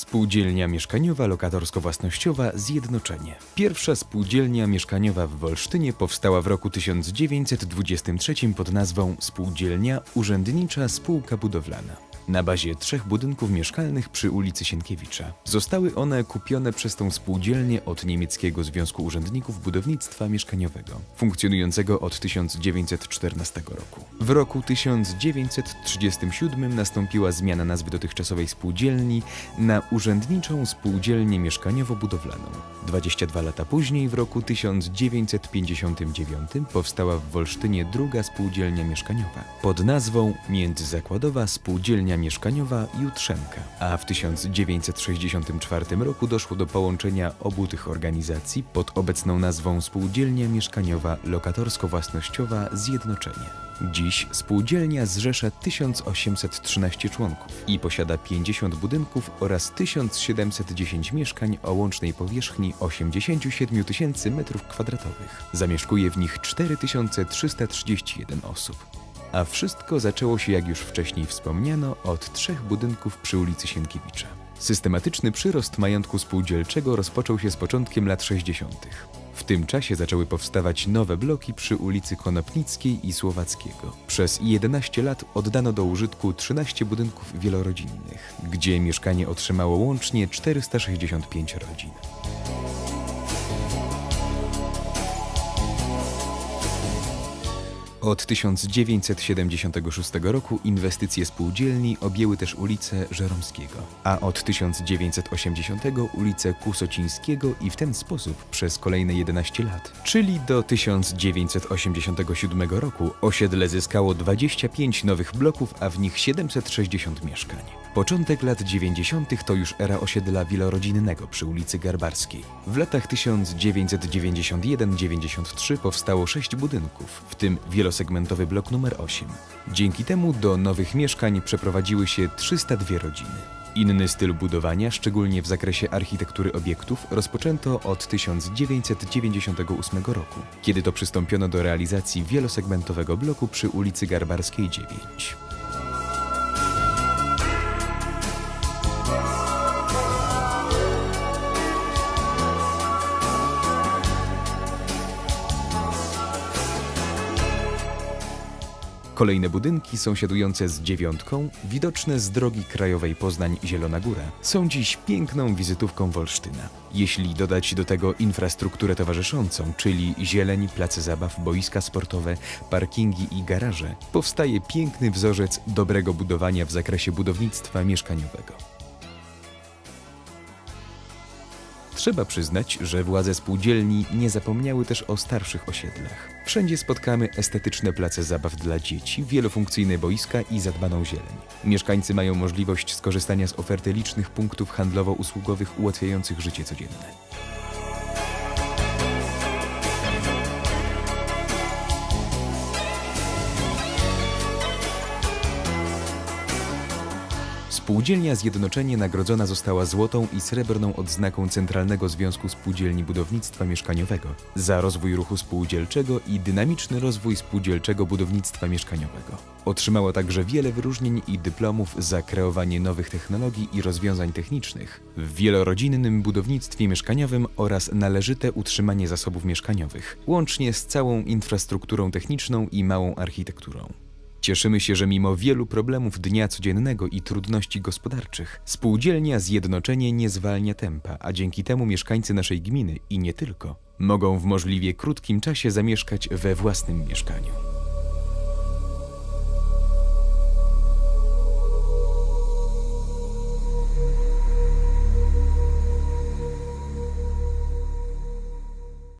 Spółdzielnia Mieszkaniowa Lokatorsko-Własnościowa Zjednoczenie. Pierwsza spółdzielnia mieszkaniowa w Wolsztynie powstała w roku 1923 pod nazwą Spółdzielnia Urzędnicza Spółka Budowlana. Na bazie trzech budynków mieszkalnych przy ulicy Sienkiewicza. Zostały one kupione przez tą spółdzielnię od Niemieckiego Związku Urzędników Budownictwa Mieszkaniowego, funkcjonującego od 1914 roku. W roku 1937 nastąpiła zmiana nazwy dotychczasowej spółdzielni na Urzędniczą Spółdzielnię Mieszkaniowo-Budowlaną. 22 lata później, w roku 1959, powstała w Wolsztynie druga spółdzielnia mieszkaniowa pod nazwą Międzyzakładowa Spółdzielnia Mieszkaniowa Jutrzenka, a w 1964 roku doszło do połączenia obu tych organizacji pod obecną nazwą Spółdzielnia Mieszkaniowa Lokatorsko-Własnościowa Zjednoczenie. Dziś spółdzielnia zrzesza 1813 członków i posiada 50 budynków oraz 1710 mieszkań o łącznej powierzchni 87 tysięcy m2. Zamieszkuje w nich 4331 osób. A wszystko zaczęło się, jak już wcześniej wspomniano, od trzech budynków przy ulicy Sienkiewicza. Systematyczny przyrost majątku spółdzielczego rozpoczął się z początkiem lat 60. W tym czasie zaczęły powstawać nowe bloki przy ulicy Konopnickiej i Słowackiego. Przez 11 lat oddano do użytku 13 budynków wielorodzinnych, gdzie mieszkanie otrzymało łącznie 465 rodzin. Od 1976 roku inwestycje spółdzielni objęły też ulicę Żeromskiego, a od 1980 ulicę Kusocińskiego i w ten sposób przez kolejne 11 lat. Czyli do 1987 roku osiedle zyskało 25 nowych bloków, a w nich 760 mieszkań. Początek lat 90. to już era osiedla wielorodzinnego przy ulicy Garbarskiej. W latach 1991-93 powstało sześć budynków, w tym wielosegmentowy blok numer 8. Dzięki temu do nowych mieszkań przeprowadziły się 302 rodziny. Inny styl budowania, szczególnie w zakresie architektury obiektów, rozpoczęto od 1998 roku, kiedy to przystąpiono do realizacji wielosegmentowego bloku przy ulicy Garbarskiej 9. Kolejne budynki sąsiadujące z dziewiątką, widoczne z drogi krajowej Poznań-Zielona Góra, są dziś piękną wizytówką Wolsztyna. Jeśli dodać do tego infrastrukturę towarzyszącą, czyli zieleń, place zabaw, boiska sportowe, parkingi i garaże, powstaje piękny wzorzec dobrego budowania w zakresie budownictwa mieszkaniowego. Trzeba przyznać, że władze spółdzielni nie zapomniały też o starszych osiedlach. Wszędzie spotkamy estetyczne place zabaw dla dzieci, wielofunkcyjne boiska i zadbaną zieleń. Mieszkańcy mają możliwość skorzystania z oferty licznych punktów handlowo-usługowych ułatwiających życie codzienne. Spółdzielnia Zjednoczenie nagrodzona została złotą i srebrną odznaką Centralnego Związku Spółdzielni Budownictwa Mieszkaniowego za rozwój ruchu spółdzielczego i dynamiczny rozwój spółdzielczego budownictwa mieszkaniowego. Otrzymała także wiele wyróżnień i dyplomów za kreowanie nowych technologii i rozwiązań technicznych w wielorodzinnym budownictwie mieszkaniowym oraz należyte utrzymanie zasobów mieszkaniowych, łącznie z całą infrastrukturą techniczną i małą architekturą. Cieszymy się, że mimo wielu problemów dnia codziennego i trudności gospodarczych, spółdzielnia Zjednoczenie nie zwalnia tempa, a dzięki temu mieszkańcy naszej gminy i nie tylko mogą w możliwie krótkim czasie zamieszkać we własnym mieszkaniu.